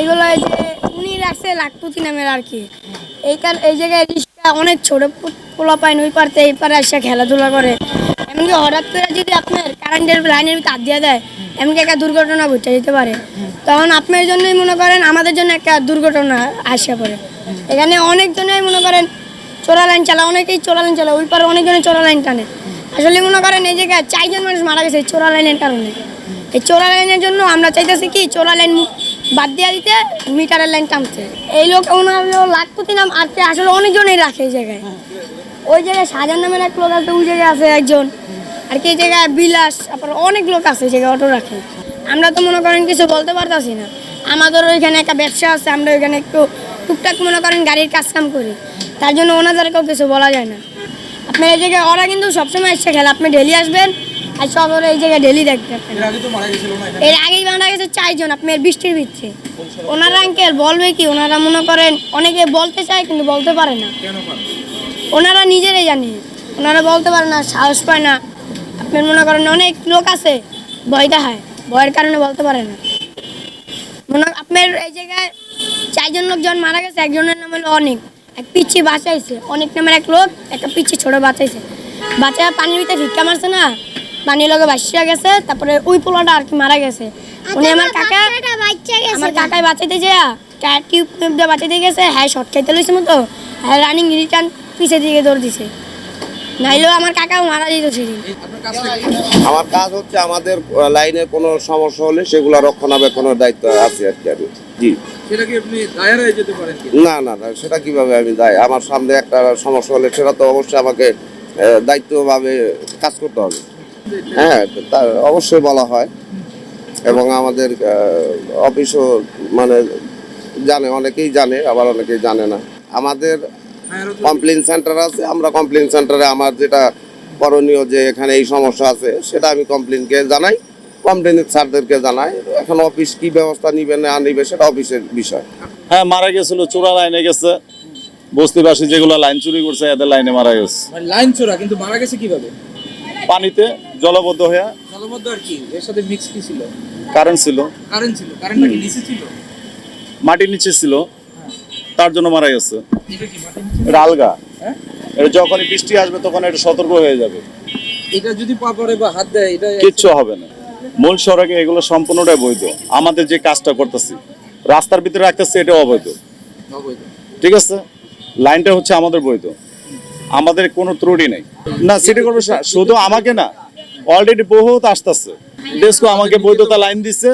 এগুলো এই যে উনি রাখছে লাখপতি নামের আর কি। এই কার এই জায়গায় রিক্সা অনেক ছোট পোলা পায় ওই পারতে, এই পারে এসে খেলাধুলা করে। এমনকি হঠাৎ করে যদি আপনার কারেন্টের লাইনের হাত দিয়ে দেয়, এমনকি একটা দুর্ঘটনা ঘটে যেতে পারে। তখন আপনার জন্যই মনে করেন আমাদের জন্য একটা দুর্ঘটনা আসে পড়ে। এখানে অনেকজনেই মনে করেন চোরা লাইন চালা, অনেকেই চোরা লাইন চালা, ওই পারে অনেকজনে চোরা লাইন টানে। আসলে মনে করেন এই জায়গায় চারজন মানুষ মারা গেছে চোরা লাইনের কারণে। এই চোরা লাইনের জন্য আমরা চাইতেছি কি, চোরা লাইন বাদ দিয়া দিতে মিটারের লাইন টানতে। এই লোক ওনার লাখপতি নাম আর আসলে অনেকজনই রাখে এই জায়গায়। ওই জায়গায় সাজান নামের এক লোক আছে, ওই জায়গায় আছে একজন। আর কি এই জায়গায় বিলাস তারপর অনেক লোক আছে এই জায়গায়, অটো রাখে। আমরা তো মনে করেন কিছু বলতে পারতাছি না। আমাদের ওইখানে একটা ব্যবসা আছে, আমরা ওইখানে একটু টুকটাক মনে করেন গাড়ির কাজ কাম করি। তার জন্য ওনাদেরকেও কিছু বলা যায় না। আপনার এই জায়গায় ওরা কিন্তু সবসময় এসে খেলে, আপনি ডেলি আসবেন আর শহরে এই জায়গায় ডেলি দেখবেন এর আগেই মারা গেছে চারজন আপনার বৃষ্টির ভিতরে ওনারা আঙ্কেল বলবে কি? ওনারা মনে করেন অনেকে বলতে চায় কিন্তু বলতে পারে না। ওনারা নিজেরাই জানে। ওনারা বলতে পারে না সাহস পায় না। আপনার মনে করেন অনেক লোক আছে ভয় দেখায় ভয়ের কারণে বলতে পারে না। মনে আপনার এই জায়গায় চারজন লোকজন মারা গেছে একজনের নাম হলো অনেক। এক পিচ্ছি বাঁচাইছে। অনেক নামের এক লোক একটা পিচ্ছি ছোট বাঁচাইছে। বাচ্চা পানির ভিতরে ভিক্ষা মারছে না? পানির লগে বাসিয়া গেছে তারপরে ওই পোলাটা আর কি মারা গেছে। উনি আমার কাকা আমার কাকাই বাঁচাইতে যে টিউব টিউব দিয়ে বাঁচাইতে গেছে হ্যাঁ শর্ট খাইতে লইছে মতো। হ্যাঁ রানিং রিটার্ন পিছের দিকে দৌড় দিছে। নাইলেও আমার কাকাও মারা যেত সেদিন। আমার কাজ হচ্ছে আমাদের লাইনের কোনো সমস্যা হলে সেগুলো রক্ষণাবেক্ষণের দায়িত্ব আছে আর কি আমি। জি। সেটা কি আপনি দায়ের যেতে পারেন না না না সেটা কীভাবে আমি দায় আমার সামনে একটা সমস্যা হলে সেটা তো অবশ্যই আমাকে দায়িত্বভাবে কাজ করতে হবে। হ্যাঁ তা অবশ্যই বলা হয়। এবং আমাদের অফিসও মানে জানে অনেকেই জানে আবার অনেকেই জানে না। আমাদের কমপ্লেন সেন্টার আছে আমরা কমপ্লেন সেন্টারে আমার যেটা করণীয় যে এখানে এই সমস্যা আছে সেটা আমি কমপ্লেনকে জানাই কমপ্লেনের স্যারদেরকে জানাই এখন অফিস কি ব্যবস্থা নিবে না নিবে সেটা অফিসের বিষয়। হ্যাঁ মারা গেছিল চোরা লাইনে গেছে। বস্তিবাসী যেগুলো লাইন চুরি করছে এদের লাইনে মারা গেছে। মানে লাইন চোরা কিন্তু মারা গেছে কীভাবে? পানিতে জলবদ্ধ হয়ে জলমধ্য আর কি? এর সাথে মিক্স কি ছিল? কারেন্ট ছিল। কারেন্ট ছিল। কারেন্টটা কি নিচে ছিল? মাটির নিচে ছিল। তার জন্য মারা গেছে। এটা কি মাটির নিচে? এটা আলগা। হ্যাঁ? এটা যখনই বৃষ্টি আসবে তখন এটা সতর্ক হয়ে যাবে। এটা যদি পা পড়ে বা হাত দেয় এটা কিচ্ছু হবে না। মূল সড়কে এগুলো সম্পূর্ণটাই বৈধ। আমাদের যে কাজটা করতেছি রাস্তার ভিতরে রাখতেছি এটা অবৈধ। অবৈধ। ঠিক আছে? লাইনটা হচ্ছে আমাদের বৈধ। আমাদের কোনো ত্রুটি নেই। না সিটি কর্পোরেশন শুধু আমাকে না অলরেডি বহুত আসতেছে। ডেস্কো আমাকে বৈধতা লাইন দিচ্ছে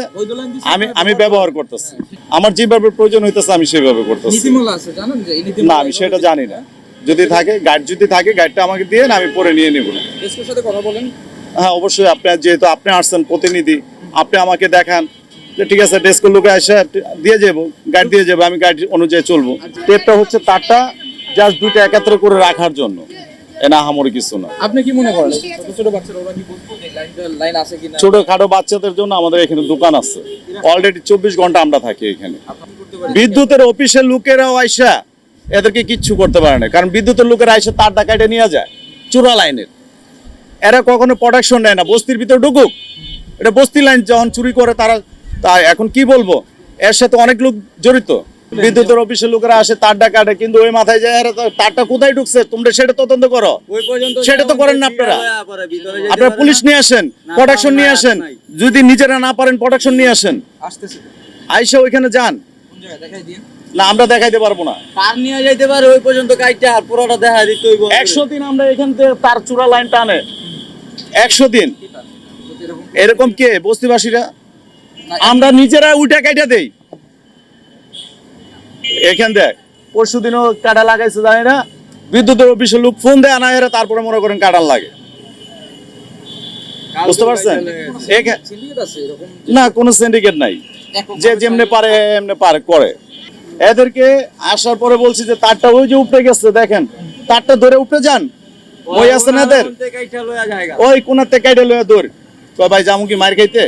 দিছে। আমি আমি ব্যবহার করতেছি। আমার যেভাবে প্রয়োজন হইতেছে আমি সেভাবে করতেছি। না আমি সেটা জানি না। যদি থাকে গাইড যদি থাকে গাইডটা আমাকে দিয়ে না আমি পরে নিয়ে নেব। না সাথে কথা বলেন। হ্যাঁ অবশ্যই। আপনি যেহেতু আপনি আসছেন প্রতিনিধি আপনি আমাকে দেখান যে ঠিক আছে ডেস্কের লোকে এসে দিয়ে যাব গাইড দিয়ে যাব আমি গাইড অনুযায়ী চলবো। টেপটা হচ্ছে তারটা জাস্ট দুইটা একাত্র করে রাখার জন্য। এ না হামরি কিছু না। আপনি কি মনে করেন? ছোট ছোট বাচ্চারা ওরা কি বুঝব যে লাইন আছে কিনা? ছোটখাটো বাচ্চাদের জন্য আমাদের এখানে দোকান আছে। অলরেডি চব্বিশ ঘণ্টা আমরা থাকি এখানে। বিদ্যুতের অফিসের লোকেরাও আইসা এদেরকে কিচ্ছু করতে পারে না কারণ বিদ্যুতের লোকেরা আইসা তার ডাকাইটা নিয়ে যায় চূড়া লাইনের। এরা কখনো প্রোটেকশন নেয় না বস্তির ভিতরে ঢুকুক। এটা বস্তি লাইন যখন চুরি করে তারা তা এখন কি বলব? এর সাথে অনেক লোক জড়িত। বিদ্যুতের অফিসের লোকেরা আসে তার ডাকাটে কিন্তু ওই মাথায় যায় তারটা কোথায় ঢুকছে? তোমরা সেটা তদন্ত করো। সেটা তো করেন না আপনারা। আপনারা পুলিশ নিয়ে আসেন প্রোটেকশন নিয়ে আসেন। যদি নিজেরা না পারেন প্রোটেকশন নিয়ে আসেন। আসতেছে। আইসা ওইখানে যান। না আমরা দেখাইতে পারব না। কার নিয়ে যাইতে পারে ওই পর্যন্ত কাইটা আর পুরোটা দেখা দিতে হইব। একশো দিন আমরা এখান থেকে তার চূড়া লাইন টানে। একশো দিন। এরকম কে? বস্তিবাসীরা? আমরা নিজেরা উইটা কাইটা দেই। এখান দেখ পরশু দিনও কাটা লাগাইছে জানি না। বিদ্যুতের অফিসের লোক ফোন দেয় না এরা তারপরে মনে করেন কাটার লাগে। বুঝতে পারছেন? না কোনো সিন্ডিকেট নাই। যে যেমনে পারে এমনি পারে করে। এদেরকে আসার পরে বলছি যে তারটা ওই যে উপরে গেছে দেখেন। তারটা ধরে উপরে যান। ওই আছে না এদের? ওই কোনাতে কাইটে লয়ে দৌড়। কয় ভাই জামু কি মার খাইতে?